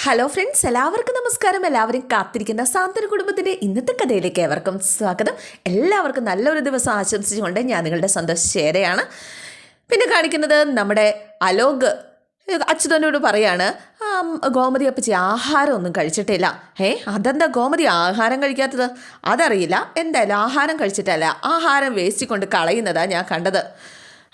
Hello friends എല്ലാവർക്കും നമസ്കാരം. എല്ലാവരും കാത്തിരിക്കുന്ന സാന്ത്വന കുടുംബത്തിന്റെ ഇന്നത്തെ കഥയിലേക്ക് ഏവർക്കും സ്വാഗതം. എല്ലാവർക്കും നല്ലൊരു ദിവസം ആശംസിച്ചുകൊണ്ട് ഞാൻ നിങ്ങളുടെ സന്തോഷ ശേരയാണ് പിന്നെ കാണിക്കുന്നത് നമ്മുടെ അലോക് അച്യുതനോട് പറയാണ് "ആം, ഗോമതി അപ്പച്ചി ആഹാരം ഒന്നും കഴിച്ചിട്ടില്ല. ഏ അതെന്താ ഗോമതി ആഹാരം കഴിക്കാത്തത്? അതറിയില്ല. എന്തായാലും ആഹാരം കഴിച്ചിട്ടല്ല. ആഹാരം വേസ്റ്റ് കൊണ്ട് കളയുന്നതാണ് ഞാൻ കണ്ടത്.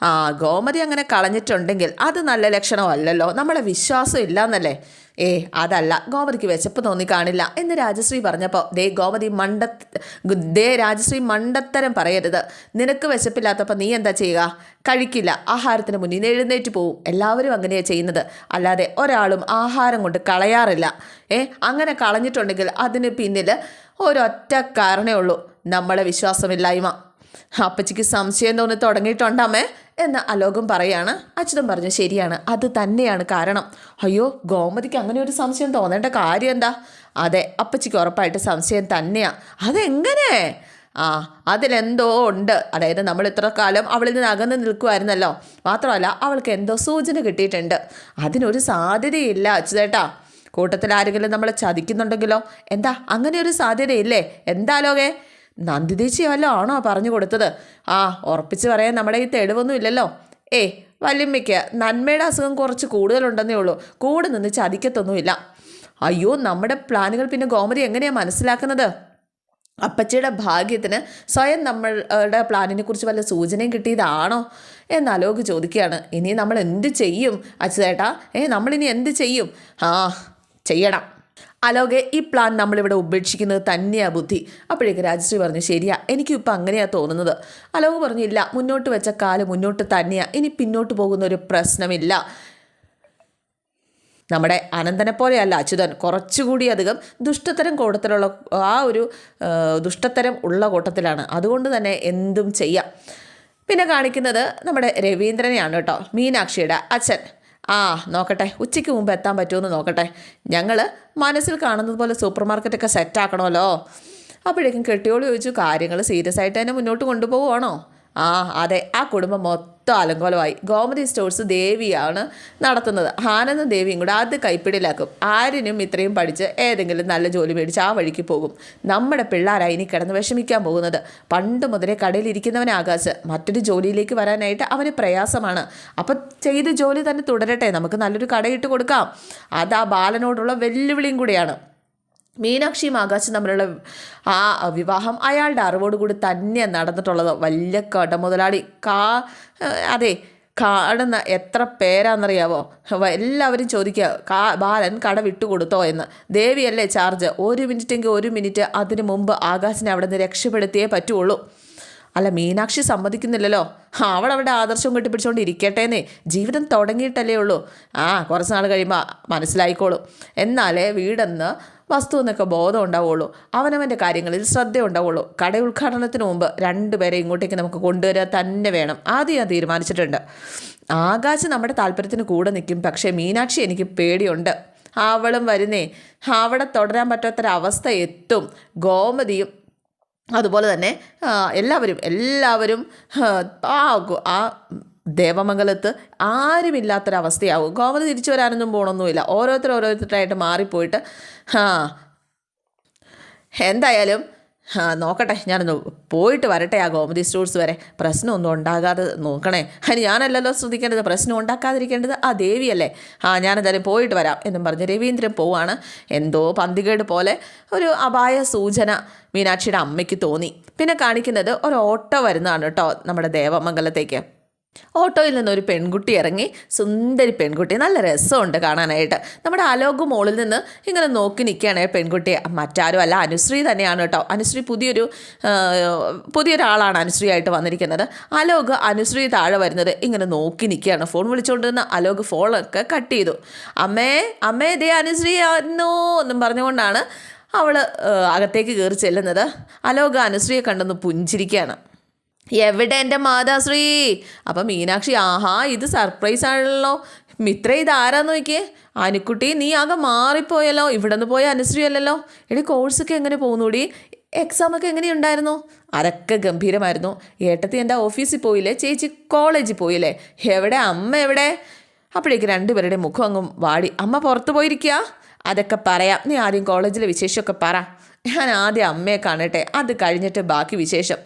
ആ ഗോമതി അങ്ങനെ കളഞ്ഞിട്ടുണ്ടെങ്കിൽ അത് നല്ല ലക്ഷണമല്ലല്ലോ. നമ്മളെ വിശ്വാസം ഇല്ലാന്നല്ലേ? ഏ അതല്ല. ഗോമതിക്ക് വിശപ്പ് തോന്നി കാണില്ല എന്ന് രാജശ്രീ പറഞ്ഞപ്പോൾ ദേ ഗോമതി മണ്ട ദേ രാജശ്രീ മണ്ടത്തരം പറയരുത്. നിനക്ക് വിശപ്പില്ലാത്തപ്പോൾ നീ എന്താ ചെയ്യുക? കഴിക്കില്ല. ആഹാരത്തിന് മുന്നിൽ എഴുന്നേറ്റ് പോവും. എല്ലാവരും അങ്ങനെയാണ് ചെയ്യുന്നത്. അല്ലാതെ ഒരാളും ആഹാരം കൊണ്ട് കളയാറില്ല. ഏ അങ്ങനെ കളഞ്ഞിട്ടുണ്ടെങ്കിൽ അതിന് പിന്നിൽ ഒരൊറ്റ കാരണമേ ഉള്ളൂ. നമ്മളെ വിശ്വാസമില്ലായ്മ. അപ്പച്ചിക്ക് സംശയം തോന്നി തുടങ്ങിയിട്ടുണ്ടമ്മേ എന്ന് അലോകം പറയാണ്. അച്യുതൻ പറഞ്ഞു ശരിയാണ്. അത് തന്നെയാണ് കാരണം. അയ്യോ ഗോമതിക്ക് അങ്ങനെ ഒരു സംശയം തോന്നേണ്ട കാര്യം എന്താ? അതെ അപ്പച്ചിക്ക് ഉറപ്പായിട്ട് സംശയം തന്നെയാ. അതെങ്ങനെ? ആ അതിലെന്തോ ഉണ്ട്. അതായത് നമ്മൾ ഇത്ര കാലം അവളിൽ നിന്ന് അകന്ന് നിൽക്കുമായിരുന്നല്ലോ മാത്രമല്ല അവൾക്ക് എന്തോ സൂചന കിട്ടിയിട്ടുണ്ട്. അതിനൊരു സാധ്യതയില്ല അച്യുതേട്ടാ. കൂട്ടത്തിൽ ആരെങ്കിലും നമ്മളെ ചതിക്കുന്നുണ്ടെങ്കിലോ? എന്താ? അങ്ങനെ ഒരു സാധ്യതയില്ലേ? എന്താ ലോകേ നന്ദിതേച്ചി വല്ലോ ആണോ പറഞ്ഞു കൊടുത്തത്? ആ ഉറപ്പിച്ച് പറയാൻ നമ്മുടെ ഈ തെളിവൊന്നും ഇല്ലല്ലോ. ഏ വല്യമ്മയ്ക്ക് നന്മയുടെ അസുഖം കുറച്ച് കൂടുതലുണ്ടെന്നേ ഉള്ളൂ. കൂടെ നിന്ന് ചതിക്കത്തൊന്നുമില്ല. അയ്യോ നമ്മുടെ പ്ലാനുകൾ പിന്നെ ഗോമതി എങ്ങനെയാണ് മനസ്സിലാക്കുന്നത്? അപ്പച്ചയുടെ ഭാഗ്യത്തിന് സ്വയം നമ്മളുടെ പ്ലാനിനെ കുറിച്ച് വല്ല സൂചനയും കിട്ടിയതാണോ? എന്ന് അലോക് ചോദിക്കുകയാണ്. ഇനി നമ്മൾ എന്ത് ചെയ്യും? അച്ഛേട്ടാ ഏ നമ്മളിനി എന്ത് ചെയ്യും? ആ ചെയ്യണം. അലോകെ ഈ പ്ലാൻ നമ്മളിവിടെ ഉപേക്ഷിക്കുന്നത് തന്നെയാ ബുദ്ധി. അപ്പോഴേക്ക് രാജശ്രീ പറഞ്ഞു ശരിയാ എനിക്കും ഇപ്പം അങ്ങനെയാ തോന്നുന്നത്. അലോക് പറഞ്ഞില്ല മുന്നോട്ട് വെച്ച കാൽ മുന്നോട്ട് തന്നെയാ. ഇനി പിന്നോട്ട് പോകുന്ന ഒരു പ്രശ്നമില്ല. നമ്മുടെ അനന്തനെ പോലെയല്ല അച്യുതൻ. കുറച്ചുകൂടി അധികം ദുഷ്ടത്തരം കൂട്ടത്തിലുള്ള ആ ഒരു ദുഷ്ടത്തരം ഉള്ള കൂട്ടത്തിലാണ്. അതുകൊണ്ട് തന്നെ എന്തും ചെയ്യാം. പിന്നെ കാണിക്കുന്നത് നമ്മുടെ രവീന്ദ്രനെയാണ് കേട്ടോ മീനാക്ഷിയുടെ അച്ഛൻ. ആ നോക്കട്ടെ. ഉച്ചയ്ക്ക് മുമ്പ് എത്താൻ പറ്റുമെന്ന് നോക്കട്ടെ. ഞങ്ങൾ മനസ്സിൽ കാണുന്നത് പോലെ സൂപ്പർ മാർക്കറ്റൊക്കെ സെറ്റാക്കണമല്ലോ അപ്പോഴേക്കും കെട്ടിയോളി ചോദിച്ചു കാര്യങ്ങൾ സീരിയസ് ആയിട്ട് തന്നെ മുന്നോട്ട് കൊണ്ടുപോകുവാണോ ആ അതെ. ആ കുടുംബം മൊത്തം അലങ്കോലമായി. ഗോമതി സ്റ്റോഴ്സ് ദേവിയാണ് നടത്തുന്നത്. ആനന്ദും ദേവിയും കൂടെ അത് കൈപ്പിടിയിലാക്കും. ആരിനും ഇത്രയും പഠിച്ച് ഏതെങ്കിലും നല്ല ജോലി മേടിച്ച് ആ വഴിക്ക് പോകും. നമ്മുടെ പിള്ളേരായി ഇനി കിടന്ന് വിഷമിക്കാൻ പോകുന്നത്? പണ്ട് മുതലേ കടയിലിരിക്കുന്നവൻ ആകാശ്. മറ്റൊരു ജോലിയിലേക്ക് വരാനായിട്ട് അവന് പ്രയാസമാണ്. അപ്പം ചെയ്ത ജോലി തന്നെ തുടരട്ടെ. നമുക്ക് നല്ലൊരു കടയിട്ട് കൊടുക്കാം. അത് ആ ബാലനോടുള്ള വെല്ലുവിളിയും കൂടിയാണ്. മീനാക്ഷിയും ആകാശും തമ്മിലുള്ള ആ വിവാഹം അയാളുടെ അറിവോടുകൂടി തന്നെ നടന്നിട്ടുള്ളത്. വലിയ കട മുതലാളി. കാ അതെ കാണുന്ന എത്ര പേരാണെന്നറിയാവോ എല്ലാവരും ചോദിക്കുക കാ ബാലൻ കട വിട്ടുകൊടുത്തോ എന്ന്. ദേവിയല്ലേ ചാർജ്? ഒരു മിനിറ്റെങ്കിൽ ഒരു മിനിറ്റ് അതിന് മുമ്പ് ആകാശിനെ അവിടെ നിന്ന് രക്ഷപ്പെടുത്തിയേ പറ്റുള്ളൂ. അല്ല മീനാക്ഷി സമ്മതിക്കുന്നില്ലല്ലോ. അവളവിടെ ആദർശം കെട്ടിപ്പിടിച്ചുകൊണ്ട് ഇരിക്കട്ടേന്നേ ജീവിതം തുടങ്ങിയിട്ടല്ലേ ഉള്ളൂ. ആ കുറച്ച് നാൾ കഴിയുമ്പോൾ മനസ്സിലായിക്കോളും. എന്നാലേ വീടെന്ന് വസ്തു എന്നൊക്കെ ബോധം ഉണ്ടാവുള്ളൂ അവനവന്റെ കാര്യങ്ങളിൽ ശ്രദ്ധ ഉണ്ടാവുള്ളൂ കട ഉദ്ഘാടനത്തിന് മുമ്പ് രണ്ടുപേരെ ഇങ്ങോട്ടേക്ക് നമുക്ക് കൊണ്ടുവരാൻ തന്നെ വേണം. ആദ്യം ഞാൻ തീരുമാനിച്ചിട്ടുണ്ട്. ആകാശ് നമ്മുടെ താല്പര്യത്തിന് കൂടെ നിൽക്കും. പക്ഷേ മീനാക്ഷി എനിക്ക് പേടിയുണ്ട്. അവളും വരുന്നേ. അവിടെ തുടരാൻ പറ്റാത്തൊരവസ്ഥ എത്തും. ഗോമതിയും അതുപോലെ തന്നെ എല്ലാവരും എല്ലാവരും ആ, ദേവമംഗലത്ത് ആരുമില്ലാത്തൊരവസ്ഥയാവും. ഗോവന് തിരിച്ചു വരാനൊന്നും പോകണമൊന്നുമില്ല ഓരോരുത്തർ ഓരോരുത്തരായിട്ട് മാറിപ്പോയിട്ട് ആ എന്തായാലും നോക്കട്ടെ ഞാനൊന്ന് പോയിട്ട് വരട്ടെ ആ ഗോമതി സ്റ്റോഴ്സ് വരെ. പ്രശ്നമൊന്നും ഉണ്ടാകാതെ നോക്കണേ. അതിന് ഞാനല്ലല്ലോ ശ്രദ്ധിക്കേണ്ടത്. പ്രശ്നം ഉണ്ടാക്കാതിരിക്കേണ്ടത് ആ ദേവിയല്ലേ. ആ ഞാനെന്തായാലും പോയിട്ട് വരാം എന്നും പറഞ്ഞ് രവീന്ദ്രൻ പോവാണ്. എന്തോ പന്തികേട് പോലെ ഒരു അപായ സൂചന മീനാക്ഷിയുടെ അമ്മയ്ക്ക് തോന്നി. പിന്നെ കാണിക്കുന്നത് ഒരു ഓട്ടോ വരുന്നതാണ് കേട്ടോ നമ്മുടെ ദേവമംഗലത്തേക്ക്. ഓട്ടോയിൽ നിന്ന് ഒരു പെൺകുട്ടി ഇറങ്ങി സുന്ദരി പെൺകുട്ടി നല്ല രസമുണ്ട് കാണാനായിട്ട്. നമ്മുടെ അലോക് മോളിൽ നിന്ന് ഇങ്ങനെ നോക്കി നിൽക്കുകയാണ് പെൺകുട്ടി. പെൺകുട്ടിയെ മറ്റാരും അല്ല അനുശ്രീ തന്നെയാണ് കേട്ടോ. അനുശ്രീ പുതിയൊരു പുതിയൊരാളാണ് അനുശ്രീ ആയിട്ട് വന്നിരിക്കുന്നത്. അലോക് അനുശ്രീ താഴെ വരുന്നത് ഇങ്ങനെ നോക്കി നിൽക്കുകയാണ്. ഫോൺ വിളിച്ചുകൊണ്ടിരുന്ന അലോക് ഫോണൊക്കെ കട്ട് ചെയ്തു. അമ്മേ അമ്മേ ദേ അനുശ്രീ ആയിരുന്നോ എന്നും പറഞ്ഞുകൊണ്ടാണ് അവൾ അകത്തേക്ക് കയറി ചെല്ലുന്നത്. അലോക് അനുശ്രീയെ കണ്ടൊന്ന് പുഞ്ചിരിക്കുകയാണ്. എവിടെ എന്റെ മാതാശ്രീ? അപ്പം മീനാക്ഷി ആഹാ ഇത് സർപ്രൈസ് ആണല്ലോ. മിത്ര ഇത് ആരാന്ന് നോക്കിയേ? അനുക്കുട്ടി നീ ആകെ മാറിപ്പോയല്ലോ. ഇവിടെ നിന്ന് പോയ അനുശ്രീ അല്ലല്ലോ. എടി കോഴ്സൊക്കെ എങ്ങനെ പോകുന്നൂടി എക്സാമൊക്കെ എങ്ങനെയുണ്ടായിരുന്നു അതൊക്കെ ഗംഭീരമായിരുന്നു. ഏട്ടത്തി എന്റെ ഓഫീസിൽ പോയില്ലേ? ചേച്ചി കോളേജിൽ പോയില്ലേ? എവിടെ? അമ്മ എവിടെ? അപ്പോഴേക്ക് രണ്ടുപേരുടെ മുഖം അങ്ങും വാടി. അമ്മ പുറത്ത് പോയിരിക്കുക അതൊക്കെ പറയാം. നീ ആദ്യം കോളേജിലെ വിശേഷമൊക്കെ പറ. ഞാൻ ആദ്യം അമ്മയെ കാണട്ടെ. അത് കഴിഞ്ഞിട്ട് ബാക്കി വിശേഷം.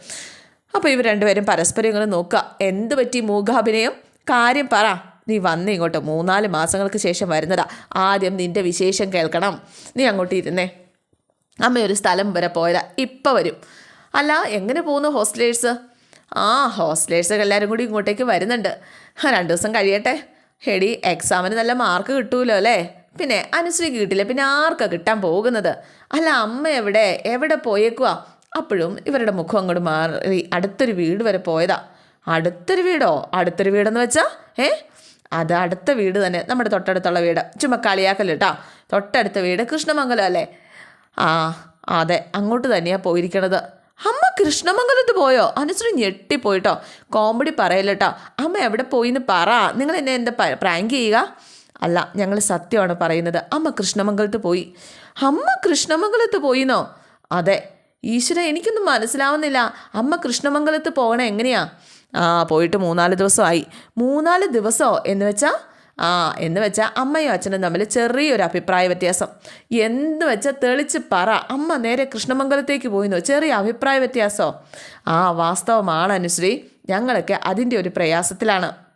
അപ്പോൾ ഇവർ രണ്ടുപേരും പരസ്പരം ഇങ്ങനെ നോക്കുക. എന്ത് പറ്റി മൂകാഭിനയം? കാര്യം പറ. നീ വന്ന് ഇങ്ങോട്ട്. മൂന്നാൽ മാസങ്ങൾക്ക് ശേഷം വരുന്നതാ. ആദ്യം നിന്റെ വിശേഷം കേൾക്കണം. നീ അങ്ങോട്ട് ഇരുന്നേ. അമ്മ ഒരു സ്ഥലം വരെ പോയതാ. ഇപ്പം വരും. അല്ല എങ്ങനെ പോകുന്നു ഹോസ്റ്റലേഴ്സ്? ആ ഹോസ്റ്റലേഴ്സ് എല്ലാവരും കൂടി ഇങ്ങോട്ടേക്ക് വരുന്നുണ്ട്. രണ്ട് ദിവസം കഴിയട്ടെ. ഹെടി എക്സാമിന് നല്ല മാർക്ക് കിട്ടൂലോ അല്ലേ? പിന്നെ അനുശ്രീക്ക് കിട്ടില്ല. പിന്നെ ആർക്കാണ് കിട്ടാൻ പോകുന്നത്? അല്ല അമ്മ എവിടെ? എവിടെ പോയേക്കുവാ? അപ്പോഴും ഇവരുടെ മുഖം അങ്ങോട്ട് മാറി അടുത്തൊരു വീട് വരെ പോയതാ. അടുത്തൊരു വീടോ? അടുത്തൊരു വീടെന്ന് വെച്ചാൽ ഏ? അത് അടുത്ത വീട് തന്നെ നമ്മുടെ തൊട്ടടുത്തുള്ള വീട്. ചുമ്മാ കളിയാക്കൽ കേട്ടോ തൊട്ടടുത്ത വീട് കൃഷ്ണമംഗലം അല്ലേ? ആ അതെ അങ്ങോട്ട് തന്നെയാണ് പോയിരിക്കണത്. അമ്മ കൃഷ്ണമംഗലത്ത് പോയോ? അനുശ്രീ ഞെട്ടിപ്പോയിട്ടോ. കോമഡി പറയല്ലോ അമ്മ എവിടെ പോയി എന്ന് പറ. നിങ്ങൾ എന്നെ എന്താ പ്രാങ്ക് ചെയ്യുക? അല്ല ഞങ്ങൾ സത്യമാണ് പറയുന്നത്. അമ്മ കൃഷ്ണമംഗലത്ത് പോയി. അമ്മ കൃഷ്ണമംഗലത്ത് പോയിന്നോ? അതെ ഈശ്വര എനിക്കൊന്നും മനസ്സിലാവുന്നില്ല. അമ്മ കൃഷ്ണമംഗലത്ത് പോകണേ എങ്ങനെയാ? ആ പോയിട്ട് മൂന്നാൽ ദിവസമായി. മൂന്നാൽ ദിവസമോ എന്ന് വെച്ചാൽ ആ എന്ന് വെച്ചാൽ അമ്മയും അച്ഛനും തമ്മിൽ ചെറിയൊരു അഭിപ്രായ വ്യത്യാസം. എന്ന് വെച്ചാൽ തെളിച്ച് പറ. അമ്മ നേരെ കൃഷ്ണമംഗലത്തേക്ക് പോയിന്നു? ചെറിയ അഭിപ്രായ വ്യത്യാസമോ ആ വാസ്തവമാണ് അനുശ്രീ. ഞങ്ങളൊക്കെ അതിന്റെ ഒരു പ്രയാസത്തിലാണ്.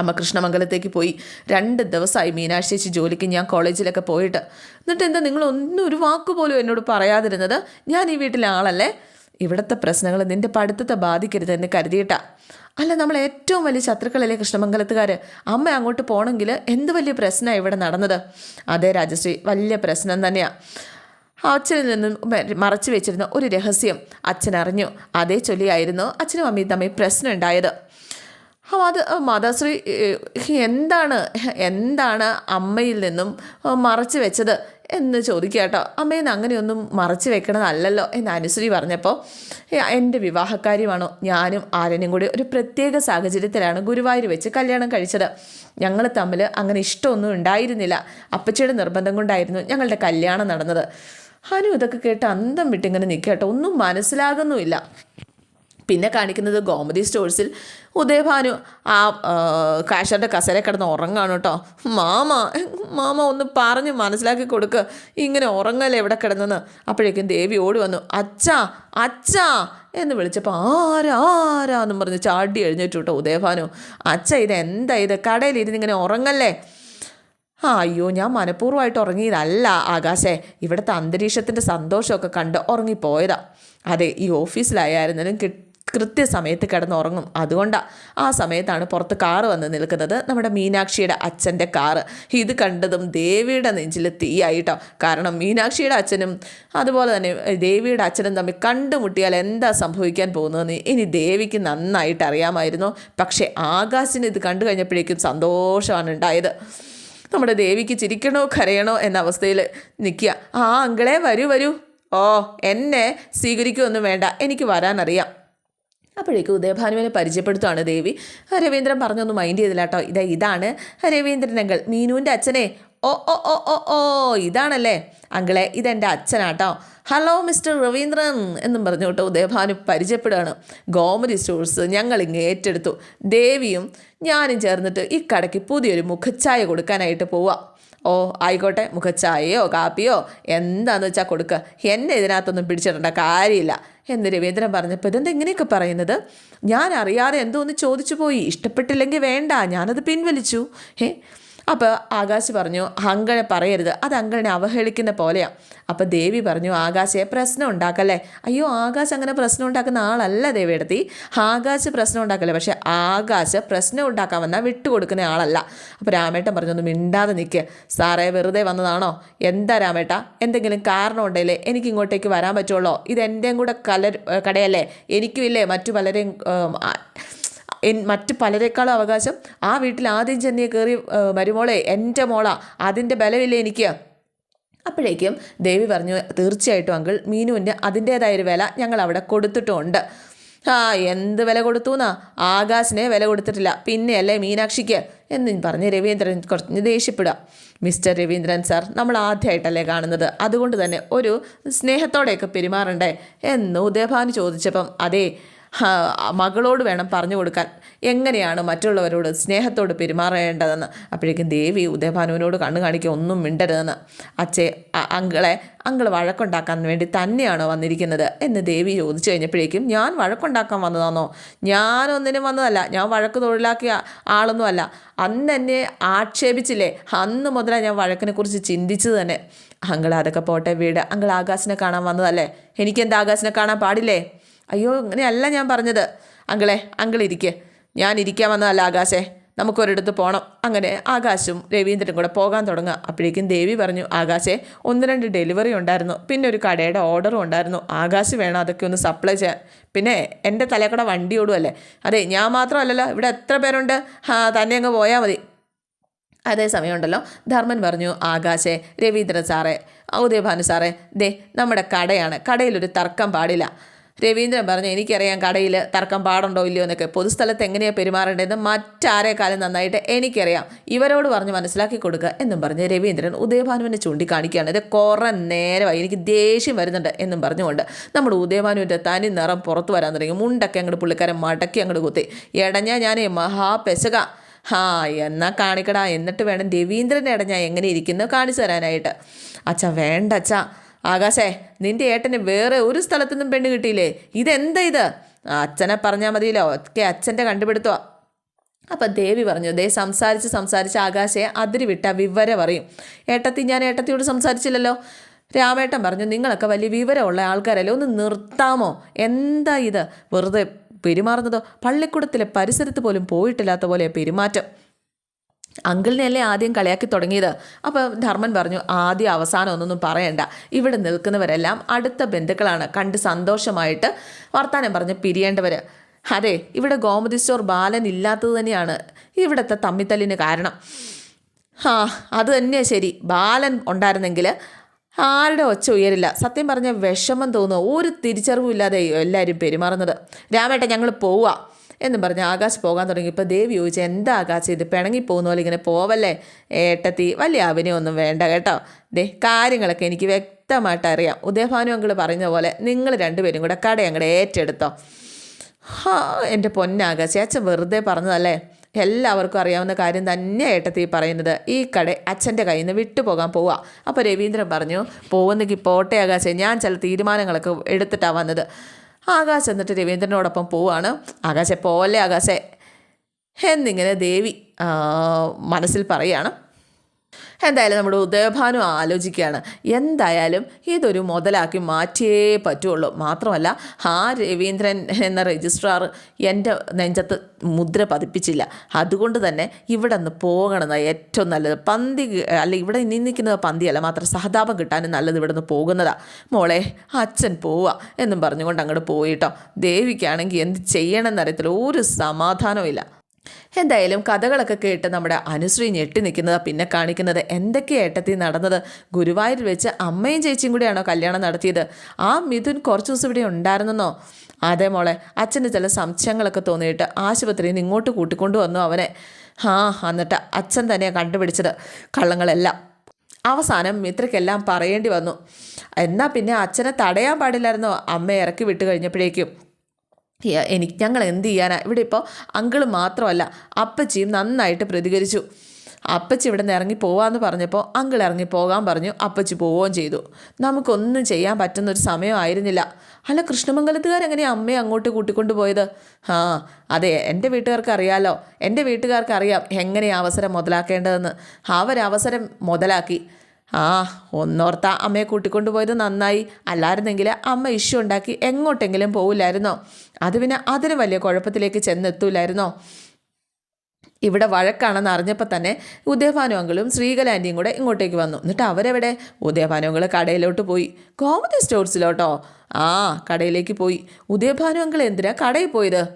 അമ്മ കൃഷ്ണമംഗലത്തേക്ക് പോയി രണ്ട് ദിവസമായി മീനാക്ഷി ചേച്ചി ജോലിക്ക് ഞാൻ കോളേജിലൊക്കെ പോയിട്ട്. എന്നിട്ട് എന്താ നിങ്ങൾ ഒന്നും ഒരു വാക്ക് പോലും എന്നോട് പറയാതിരുന്നത്? ഞാൻ ഈ വീട്ടിലെ ആളല്ലേ? ഇവിടുത്തെ പ്രശ്നങ്ങൾ നിന്റെ പഠിത്തത്തെ ബാധിക്കരുതെന്ന് കരുതിയിട്ടാ. അല്ല നമ്മൾ ഏറ്റവും വലിയ ശത്രുക്കളല്ലേ കൃഷ്ണമംഗലത്തുകാർ അമ്മ അങ്ങോട്ട് പോകണമെങ്കിൽ എന്ത് വലിയ പ്രശ്നമാണ് ഇവിടെ നടന്നത്? അതേ രാജശ്രീ വലിയ പ്രശ്നം തന്നെയാണ് അച്ഛനിൽ നിന്നും മറച്ചു വെച്ചിരുന്ന ഒരു രഹസ്യം അച്ഛൻ അറിഞ്ഞു അതേ ചൊല്ലിയായിരുന്നു അച്ഛനും അമ്മയും തമ്മിൽ പ്രശ്നം ഉണ്ടായത്. അത് മാതാശ്രീ എന്താണ് എന്താണ് അമ്മയിൽ നിന്നും മറച്ചു വെച്ചത് എന്ന് ചോദിക്കുക കേട്ടോ. അമ്മയെന്ന് അങ്ങനെയൊന്നും മറച്ചു വെക്കണതല്ലല്ലോ എന്ന് അനുശ്രീ പറഞ്ഞപ്പോൾ എന്റെ വിവാഹക്കാര്യമാണോ ഞാനും ആരനും കൂടി ഒരു പ്രത്യേക സാഹചര്യത്തിലാണ് ഗുരുവായൂർ വെച്ച് കല്യാണം കഴിച്ചത്. ഞങ്ങൾ തമ്മിൽ അങ്ങനെ ഇഷ്ടമൊന്നും ഉണ്ടായിരുന്നില്ല. അപ്പച്ചയുടെ നിർബന്ധം കൊണ്ടായിരുന്നു ഞങ്ങളുടെ കല്യാണം നടന്നത്. അനു ഇതൊക്കെ കേട്ട് അന്തം വിട്ടിങ്ങനെ നിൽക്കട്ടോ ഒന്നും മനസ്സിലാകുന്നുമില്ല. പിന്നെ കാണിക്കുന്നത് ഗോമതി സ്റ്റോഴ്സിൽ ഉദയഭാനു ആ കാഷറിന്റെ കസേര കിടന്ന് ഉറങ്ങാണ് കേട്ടോ. മാമ മാമ ഒന്ന് പറഞ്ഞ് മനസ്സിലാക്കി കൊടുക്ക്. ഇങ്ങനെ ഉറങ്ങല്ലേ എവിടെ കിടന്നെന്ന്. അപ്പോഴേക്കും ദേവി ഓടി വന്നു. അച്ഛാ അച്ഛാ എന്ന് വിളിച്ചപ്പോൾ ആരാരാന്നും പറഞ്ഞ് ചാടി എഴുന്നേറ്റു കേട്ടോ ഉദയഭാനു. അച്ഛ ഇത് എന്താ ഇത്? കടയിലിരുന്ന് ഇങ്ങനെ ഉറങ്ങല്ലേ? ആ അയ്യോ ഞാൻ മനഃപൂർവമായിട്ട് ഉറങ്ങിയതല്ല ആകാശേ. ഇവിടുത്തെ അന്തരീക്ഷത്തിന്റെ സന്തോഷമൊക്കെ കണ്ട് ഉറങ്ങിപ്പോയതാ. അതെ ഈ ഓഫീസിലായിരുന്നാലും കിട്ടി കൃത്യസമയത്ത് കിടന്നുറങ്ങും. അതുകൊണ്ടാണ് ആ സമയത്താണ് പുറത്ത് കാറ് വന്ന് നിൽക്കുന്നത് നമ്മുടെ മീനാക്ഷിയുടെ അച്ഛന്റെ കാറ്. ഇത് കണ്ടതും ദേവിയുടെ നെഞ്ചിൽ തീയായിട്ടോ കാരണം മീനാക്ഷിയുടെ അച്ഛനും അതുപോലെ തന്നെ ദേവിയുടെ അച്ഛനും തമ്മിൽ കണ്ടുമുട്ടിയാൽ എന്താ സംഭവിക്കാൻ പോകുന്നതെന്ന് ഇനി ദേവിക്ക് നന്നായിട്ട് അറിയാമായിരുന്നു. പക്ഷേ ആകാശിന് ഇത് കണ്ടു കഴിഞ്ഞപ്പോഴേക്കും സന്തോഷമാണ് ഉണ്ടായത്. നമ്മുടെ ദേവിക്ക് ചിരിക്കണോ കരയണോ എന്ന അവസ്ഥയിൽ നിൽക്കുക. ആ അങ്കിളെ വരൂ വരൂ. ഓ എന്നെ സ്വീകരിക്കുമൊന്നും വേണ്ട. എനിക്ക് വരാനറിയാം. അപ്പോഴേക്കും ഉദയഭാനുവിനെ പരിചയപ്പെടുത്തുകയാണ് ദേവി. രവീന്ദ്രൻ പറഞ്ഞൊന്നും മൈൻഡ് ചെയ്തില്ല കേട്ടോ ഇതാ ഇതാണ് രവീന്ദ്രൻ അങ്കിൾ. മീനുവിന്റെ അച്ഛനെ. ഓ ഓ ഓ ഓ ഓ ഇതാണല്ലേ? അങ്കിളെ ഇതെന്റെ അച്ഛനാട്ടോ. ഹലോ മിസ്റ്റർ രവീന്ദ്രൻ എന്നും പറഞ്ഞു കേട്ടോ ഉദയഭാനു പരിചയപ്പെടുകയാണ് ഗോമതി സ്റ്റോഴ്സ് ഞങ്ങൾ ഇങ്ങ് ഏറ്റെടുത്തു. ദേവിയും ഞാനും ചേർന്നിട്ട് ഈ കടയ്ക്ക് പുതിയൊരു മുഖച്ഛായ കൊടുക്കാനായിട്ട് പോവാം. ഓ ആയിക്കോട്ടെ മുഖച്ചായയോ കാപ്പിയോ എന്താണെന്ന് വെച്ചാൽ കൊടുക്കുക എന്നെ ഇതിനകത്തൊന്നും പിടിച്ചിടേണ്ട കാര്യമില്ല. എന്ന് രവീന്ദ്രൻ പറഞ്ഞപ്പോൾ ഇതെന്താ ഇങ്ങനെയൊക്കെ പറയുന്നത്? ഞാൻ അറിയാതെ എന്തോ ഒന്ന് ചോദിച്ചു പോയി. ഇഷ്ടപ്പെട്ടില്ലെങ്കിൽ വേണ്ട. ഞാനത് പിൻവലിച്ചു. ഏ അപ്പോൾ ആകാശ് പറഞ്ഞു അങ്കളെ പറയരുത്. അത് അങ്കളിനെ അവഹേളിക്കുന്ന പോലെയാണ് അപ്പോൾ ദേവി പറഞ്ഞു ആകാശയെ പ്രശ്നം ഉണ്ടാക്കല്ലേ? അയ്യോ ആകാശ് അങ്ങനെ പ്രശ്നം ഉണ്ടാക്കുന്ന ആളല്ല ദേവി എടുത്തി. ആകാശ് പ്രശ്നം ഉണ്ടാക്കല്ലേ? പക്ഷേ ആകാശ് പ്രശ്നം ഉണ്ടാക്കാൻ വന്നാൽ വിട്ടുകൊടുക്കുന്ന ആളല്ല. അപ്പോൾ രാമേട്ടൻ പറഞ്ഞു ഒന്ന് മിണ്ടാതെ നിൽക്കുക സാറേ വെറുതെ വന്നതാണോ? എന്താ രാമേട്ട? എന്തെങ്കിലും കാരണം ഉണ്ടല്ലേ എനിക്ക് ഇങ്ങോട്ടേക്ക് വരാൻ പറ്റുള്ളൂ? ഇത് എന്റെയും കൂടെ കല കടയല്ലേ? എനിക്കും ഇല്ലേ മറ്റു പലരെയും മറ്റ് പലരെക്കാളും അവകാശം ആ വീട്ടിൽ ആദ്യം ചെന്നേ കയറി മരുമോളെ എന്റെ മോള അതിന്റെ ബലമില്ലേ എനിക്ക്? അപ്പോഴേക്കും ദേവി പറഞ്ഞു തീർച്ചയായിട്ടും അങ്കിൾ മീനുവിന്റെ അതിന്റേതായൊരു വില ഞങ്ങൾ അവിടെ കൊടുത്തിട്ടുമുണ്ട് ആ എന്ത് വില കൊടുത്തു എന്നാ ആകാശിനെ വില കൊടുത്തിട്ടില്ല. പിന്നെയല്ലേ മീനാക്ഷിക്ക്? എന്ന് പറഞ്ഞ് രവീന്ദ്രൻ കുറച്ച് ദേഷ്യപ്പെടുക. മിസ്റ്റർ രവീന്ദ്രൻ സാർ നമ്മൾ ആദ്യമായിട്ടല്ലേ കാണുന്നത്. അതുകൊണ്ട് തന്നെ ഒരു സ്നേഹത്തോടെയൊക്കെ പെരുമാറണ്ടേ? എന്ന് ഉദയഭാനു ചോദിച്ചപ്പം അതെ മകളോട് വേണം പറഞ്ഞു കൊടുക്കാൻ. എങ്ങനെയാണ് മറ്റുള്ളവരോട് സ്നേഹത്തോട് പെരുമാറേണ്ടതെന്ന്? അപ്പോഴേക്കും ദേവി ഉദയഭാനുവിനോട് കണ്ണു കാണിക്കുക ഒന്നും മിണ്ടരുതെന്ന്. അച്ഛേ അങ്കളെ അങ്കൾ വഴക്കുണ്ടാക്കാൻ വേണ്ടി തന്നെയാണോ വന്നിരിക്കുന്നത്? എന്ന് ദേവി ചോദിച്ചു കഴിഞ്ഞപ്പോഴേക്കും ഞാൻ വഴക്കുണ്ടാക്കാൻ വന്നതാണോ ഞാനൊന്നിനും വന്നതല്ല. ഞാൻ വഴക്ക് തൊഴിലാക്കിയ ആളൊന്നുമല്ല. അന്ന് എന്നെ ആക്ഷേപിച്ചില്ലേ? അന്ന് മുതലാണ് ഞാൻ വഴക്കിനെക്കുറിച്ച് ചിന്തിച്ചത് തന്നെ. അങ്കിൾ അതൊക്കെ പോട്ടെ വീട്. അങ്കൾ ആകാശിനെ കാണാൻ വന്നതല്ലേ? എനിക്കെന്താ ആകാശിനെ കാണാൻ പാടില്ലേ? അയ്യോ ഇങ്ങനെയല്ല ഞാൻ പറഞ്ഞത്. അങ്കിളെ അങ്കിൾ ഇരിക്കെ. ഞാൻ ഇരിക്കാൻ വന്നതല്ല ആകാശേ. നമുക്കൊരിടത്ത് പോകണം അങ്ങനെ ആകാശും രവീന്ദ്രനും കൂടെ പോകാൻ തുടങ്ങുക. അപ്പോഴേക്കും ദേവി പറഞ്ഞു ആകാശേ ഒന്ന് രണ്ട് ഡെലിവറി ഉണ്ടായിരുന്നു. പിന്നെ ഒരു കടയുടെ ഓർഡറും ഉണ്ടായിരുന്നു. ആകാശ് വേണം അതൊക്കെ ഒന്ന് സപ്ലൈ ചെയ്യാൻ. പിന്നെ എന്റെ തലക്കട വണ്ടി ഓടുമല്ലേ അതെ ഞാൻ മാത്രമല്ലല്ലോ. ഇവിടെ എത്ര പേരുണ്ട്? തന്നെ അങ്ങ് പോയാൽ മതി. അതേ സമയമുണ്ടല്ലോ. ധർമ്മൻ പറഞ്ഞു ആകാശേ രവീന്ദ്രൻ സാറേ ഉദയഭാനു സാറേ ദേ നമ്മുടെ കടയാണ്. കടയിലൊരു തർക്കം പാടില്ല. രവീന്ദ്രൻ പറഞ്ഞു എനിക്കറിയാം കടയിൽ തർക്കം പാടുണ്ടോ ഇല്ലയോ എന്നൊക്കെ. പൊതുസ്ഥലത്ത് എങ്ങനെയാണ് പെരുമാറേണ്ടതെന്ന് മറ്റാരേക്കാളും നന്നായിട്ട് എനിക്കറിയാം. ഇവരോട് പറഞ്ഞ് മനസ്സിലാക്കി കൊടുക്കുക എന്നും പറഞ്ഞ് രവീന്ദ്രൻ ഉദയഭാനുവിനെ ചൂണ്ടിക്കാണിക്കുകയാണ്. ഇത് കുറേ നേരമായി എനിക്ക് ദേഷ്യം വരുന്നുണ്ട് എന്നും പറഞ്ഞുകൊണ്ട് നമ്മുടെ ഉദയഭാനുവിന്റെ തനി നിറം പുറത്ത് വരാൻ തുടങ്ങി. മുണ്ടൊക്കെ അങ്ങോട്ട് പുള്ളിക്കാരൻ മടക്കി അങ്ങോട്ട് കുത്തി. എടഞ്ഞ ഞാൻ മഹാപെശക. ഹാ എന്നാ കാണിക്കടാ. എന്നിട്ട് വേണം രവീന്ദ്രന്റെ ഇടഞ്ഞ എങ്ങനെ ഇരിക്കുന്നു? കാണിച്ചു തരാനായിട്ട്. അച്ഛാ വേണ്ട അച്ഛാ ആകാശേ നിന്റെ ഏട്ടന് വേറെ ഒരു സ്ഥലത്തുനിന്നും പെണ്ണ് കിട്ടിയില്ലേ? ഇതെന്താ ഇത്? അച്ഛനെ പറഞ്ഞാൽ മതിയല്ലോ. ഒക്കെ അച്ഛന്റെ കണ്ടുപിടുത്തോ അപ്പം ദേവി പറഞ്ഞു ദേ സംസാരിച്ച് സംസാരിച്ച് ആകാശയെ അതിരി വിട്ട വിവരം പറയും ഏട്ടത്തി ഞാൻ ഏട്ടത്തിയോട് സംസാരിച്ചില്ലല്ലോ. രാമേട്ടൻ പറഞ്ഞു നിങ്ങളൊക്കെ വലിയ വിവരമുള്ള ആൾക്കാരല്ലേ ഒന്ന് നിർത്താമോ? എന്താ ഇത്? വെറുതെ പെരുമാറുന്നതോ? പള്ളിക്കൂടത്തിലെ പരിസരത്ത് പോലും പോയിട്ടില്ലാത്ത പോലെ പെരുമാറ്റം. അങ്കിളിനെയല്ലേ ആദ്യം കളിയാക്കി തുടങ്ങിയത്? അപ്പോൾ ധർമ്മൻ പറഞ്ഞു ആദ്യം അവസാനം ഒന്നൊന്നും പറയണ്ട. ഇവിടെ നിൽക്കുന്നവരെല്ലാം അടുത്ത ബന്ധുക്കളാണ്. കണ്ട് സന്തോഷമായിട്ട് വർത്താനം പറഞ്ഞ് പിരിയേണ്ടവർ അതെ ഇവിടെ ഗോമതി സ്റ്റോർ ബാലൻ ഇല്ലാത്തത് തന്നെയാണ്. ഇവിടുത്തെ തമ്മിത്തല്ലിന് കാരണം. ആ അത് തന്നെയാണ് ശരി. ബാലൻ ഉണ്ടായിരുന്നെങ്കിൽ ആരുടെ ഒച്ച ഉയരില്ല. സത്യം പറഞ്ഞ വിഷമം തോന്നുക ഒരു തിരിച്ചറിവും ഇല്ലാതെ എല്ലാവരും പെരുമാറുന്നത്. രാമേട്ട ഞങ്ങൾ പോവുക. എന്നും പറഞ്ഞ് ആകാശ് പോകാൻ തുടങ്ങിയപ്പോൾ ദേവി ചോദിച്ചു എന്താ ആകാശ് ഇത് പിണങ്ങി പോകുന്ന പോലെ ഇങ്ങനെ പോവല്ലേ? ഏട്ടത്തി വലിയ അഭിനയൊന്നും വേണ്ട കേട്ടോ. ദേ കാര്യങ്ങളൊക്കെ എനിക്ക് വ്യക്തമായിട്ട് അറിയാം. ഉദയഭാനു അങ്കിൾ പറഞ്ഞ പോലെ നിങ്ങൾ രണ്ടുപേരും കൂടെ കട അങ്ങടെ ഏറ്റെടുത്തോ. ഹാ എന്റെ പൊന്നാകാശി അച്ഛൻ വെറുതെ പറഞ്ഞതല്ലേ? എല്ലാവർക്കും അറിയാവുന്ന കാര്യം തന്നെ ഏട്ടത്തി പറയുന്നത്. ഈ കട അച്ഛന്റെ കയ്യിൽ നിന്ന് വിട്ടുപോകാൻ പോവുക അപ്പോൾ രവീന്ദ്രൻ പറഞ്ഞു പോകുന്നെങ്കിൽ പോട്ടെ ആകാശേ ഞാൻ ചില തീരുമാനങ്ങളൊക്കെ എടുത്തിട്ടാണ് വന്നത്. ആകാശ് എന്നിട്ട് രവീന്ദ്രനോടൊപ്പം പോവാണ്. ആകാശെ പോവല്ലേ ആകാശെ. എന്നിങ്ങനെ ദേവി മനസ്സിൽ പറയുകയാണ് എന്തായാലും നമ്മുടെ ഉദയഭാനു ആലോചിക്കുകയാണ്. എന്തായാലും ഇതൊരു മുതലാക്കി മാറ്റിയേ പറ്റുള്ളൂ. മാത്രമല്ല ആ രവീന്ദ്രൻ എന്ന രജിസ്ട്രാർ എന്റെ നെഞ്ചത്ത് മുദ്ര പതിപ്പിച്ചില്ല. അതുകൊണ്ട് തന്നെ ഇവിടെ നിന്ന് പോകണമെന്നാണ് ഏറ്റവും നല്ലത്. പന്തി അല്ല ഇവിടെ ഇനി പന്തിയല്ല മാത്രം സഹതാപം കിട്ടാനും നല്ലത് ഇവിടെ നിന്ന് പോകുന്നതാ. മോളെ അച്ഛൻ പോവുക എന്നും പറഞ്ഞുകൊണ്ട് അങ്ങോട്ട് പോയിട്ടോ ദേവിക്കാണെങ്കിൽ എന്ത് ചെയ്യണമെന്നറിയത്തില്ല. ഒരു സമാധാനവും ഇല്ല. എന്തായാലും കഥകളൊക്കെ കേട്ട് നമ്മുടെ അനുശ്രീ ഞെട്ടി നിൽക്കുന്നത് പിന്നെ കാണിക്കുന്നത് എന്തൊക്കെ ഏട്ടത്തി നടന്നത്. ഗുരുവായൂർ വെച്ച് അമ്മയും ചേച്ചിയും കൂടിയാണോ കല്യാണം നടത്തിയത്? ആ മിഥുൻ കുറച്ച് ദിവസം ഇവിടെ ഉണ്ടായിരുന്നെന്നോ അതെ മോളെ അച്ഛന് ചില സംശയങ്ങളൊക്കെ തോന്നിയിട്ട് ആശുപത്രിയിൽ നിന്ന് ഇങ്ങോട്ട് കൂട്ടിക്കൊണ്ടു വന്നു അവനെ. ആ എന്നിട്ട് അച്ഛൻ തന്നെയാണ് കണ്ടുപിടിച്ചത്. കള്ളങ്ങളെല്ലാം. അവസാനം മിത്രയ്ക്കെല്ലാം പറയേണ്ടി വന്നു. എന്നാൽ പിന്നെ അച്ഛനെ തടയാൻ പാടില്ലായിരുന്നോ? അമ്മ ഇറക്കി വിട്ട് കഴിഞ്ഞപ്പോഴേക്കും. എനിക്ക് ഞങ്ങൾ എന്ത് ചെയ്യാനാ? ഇവിടെ ഇപ്പോൾ അങ്കിൾ മാത്രമല്ല അപ്പച്ചിയും നന്നായിട്ട് പ്രതികരിച്ചു. അപ്പച്ചി ഇവിടെ നിന്ന് ഇറങ്ങി പോവാന്ന് പറഞ്ഞപ്പോൾ അങ്കിൾ ഇറങ്ങി പോകാൻ പറഞ്ഞു അപ്പച്ചി പോവുകയും ചെയ്തു. നമുക്കൊന്നും ചെയ്യാൻ പറ്റുന്ന ഒരു സമയമായിരുന്നില്ല അല്ല കൃഷ്ണമംഗലത്തുകാരെങ്ങനെയാണ് അമ്മയെ അങ്ങോട്ട് കൂട്ടിക്കൊണ്ട് പോയത്? ആ അതെ എന്റെ വീട്ടുകാർക്ക് അറിയാലോ എന്റെ വീട്ടുകാർക്ക് അറിയാം എങ്ങനെയാണ് അവസരം മുതലാക്കേണ്ടതെന്ന്. അവരവസരം മുതലാക്കി. ആ ഒന്നോർത്ത അമ്മയെ കൂട്ടിക്കൊണ്ടു പോയത് നന്നായി. അല്ലായിരുന്നെങ്കിൽ അമ്മ ഇഷ്യൂ ഉണ്ടാക്കി എങ്ങോട്ടെങ്കിലും പോവില്ലായിരുന്നോ? അത് പിന്നെ അതിന് വലിയ കുഴപ്പത്തിലേക്ക് ചെന്നെത്തൂലായിരുന്നോ? ഇവിടെ വഴക്കാണെന്ന് അറിഞ്ഞപ്പോൾ തന്നെ ഉദയഭാനു അങ്കിളും ശ്രീകലാന്റിയും കൂടെ ഇങ്ങോട്ടേക്ക് വന്നു. എന്നിട്ട് അവരെവിടെ? ഉദയഭാനു അങ്കിൾ കടയിലോട്ട് പോയി. കോമഡി സ്റ്റോഴ്സിലോട്ടോ ആ കടയിലേക്ക് പോയി. ഉദയഭാനു അങ്കിൾ എന്തിനാ കടയിൽ പോയത്?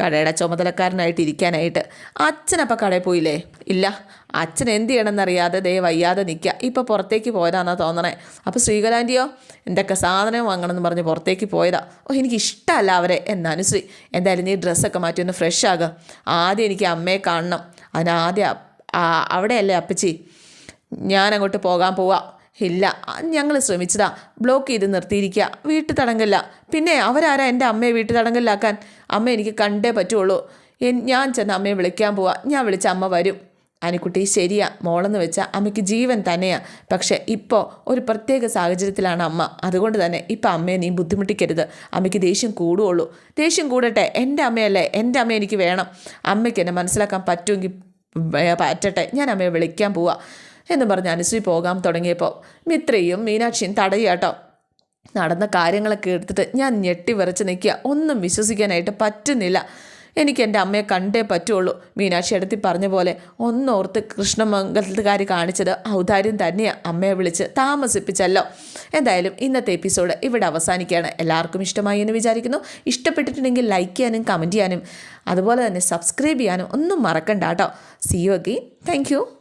കടയുടെ ചുമതലക്കാരനായിട്ട് ഇരിക്കാനായിട്ട് അച്ഛനപ്പം കടയിൽ പോയില്ലേ? ഇല്ല അച്ഛൻ എന്ത് ചെയ്യണമെന്നറിയാതെ ദേ വയ്യാതെ നിൽക്കുക ഇപ്പോൾ പുറത്തേക്ക് പോയതാണെന്നാണ് തോന്നണേ. അപ്പോൾ ശ്രീകലാന്റിയോ എന്തൊക്കെ സാധനം വാങ്ങണമെന്ന് പറഞ്ഞ് പുറത്തേക്ക് പോയതാ. ഓ എനിക്ക് ഇഷ്ടമല്ല അവരെ എന്നാണ് ശ്രീ എന്തായാലും നീ ഡ്രസ്സൊക്കെ മാറ്റി ഒന്ന് ഫ്രഷ് ആകുക. ആദ്യം എനിക്ക് അമ്മയെ കാണണം. അതിനാദ്യം അവിടെയല്ലേ അപ്പച്ചി? ഞാൻ അങ്ങോട്ട് പോകാൻ പോവാ. ഇല്ല ഞങ്ങൾ ശ്രമിച്ചതാ. ബ്ലോക്ക് ചെയ്ത് നിർത്തിയിരിക്കുക വീട്ടു തടങ്കല്ല പിന്നെ അവരാരാ എന്റെ അമ്മയെ വീട്ടു തടങ്കലിലാക്കാൻ അമ്മ എനിക്ക് കണ്ടേ പറ്റുള്ളൂ. ഞാൻ ചെന്ന് അമ്മയെ വിളിക്കാൻ പോവാ. ഞാൻ വിളിച്ച അമ്മ വരും. അനിക്കുട്ടി ശരിയാ. മോളെന്ന് വെച്ചാൽ അമ്മയ്ക്ക് ജീവൻ തന്നെയാ. പക്ഷേ ഇപ്പോൾ ഒരു പ്രത്യേക സാഹചര്യത്തിലാണ് അമ്മ. അതുകൊണ്ട് തന്നെ ഇപ്പം അമ്മയെ നീ ബുദ്ധിമുട്ടിക്കരുത്. അമ്മയ്ക്ക് ദേഷ്യം കൂടുകയുള്ളൂ ദേഷ്യം കൂടട്ടെ. എന്റെ അമ്മയല്ലേ? എന്റെ അമ്മ എനിക്ക് വേണം. അമ്മയ്ക്ക് എന്നെ മനസ്സിലാക്കാൻ പറ്റുമെങ്കിൽ പറ്റട്ടെ. ഞാൻ അമ്മയെ വിളിക്കാൻ പോവാ. എന്ന് പറഞ്ഞ് അനുശ്രീ പോകാൻ തുടങ്ങിയപ്പോൾ മിത്രയും മീനാക്ഷിയും തടയാട്ടോ. നടന്ന കാര്യങ്ങളൊക്കെ എടുത്തിട്ട് ഞാൻ ഞെട്ടി വിറച്ച് നിൽക്കുക. ഒന്നും വിശ്വസിക്കാനായിട്ട് പറ്റുന്നില്ല. എനിക്ക് എന്റെ അമ്മയെ കണ്ടേ പറ്റുള്ളൂ. മീനാക്ഷി അടുത്തി പറഞ്ഞ പോലെ ഒന്നോർത്ത് കൃഷ്ണമംഗലത്തുകാർ കാണിച്ചത് ഔദാര്യം തന്നെയാണ് അമ്മയെ വിളിച്ച് താമസിപ്പിച്ചല്ലോ. എന്തായാലും ഇന്നത്തെ എപ്പിസോഡ് ഇവിടെ അവസാനിക്കുകയാണ്. എല്ലാവർക്കും ഇഷ്ടമായി എന്ന് വിചാരിക്കുന്നു. ഇഷ്ടപ്പെട്ടിട്ടുണ്ടെങ്കിൽ ലൈക്ക് ചെയ്യാനും കമന്റ് ചെയ്യാനും. അതുപോലെ തന്നെ സബ്സ്ക്രൈബ് ചെയ്യാനും ഒന്നും മറക്കണ്ട കേട്ടോ. C you again thank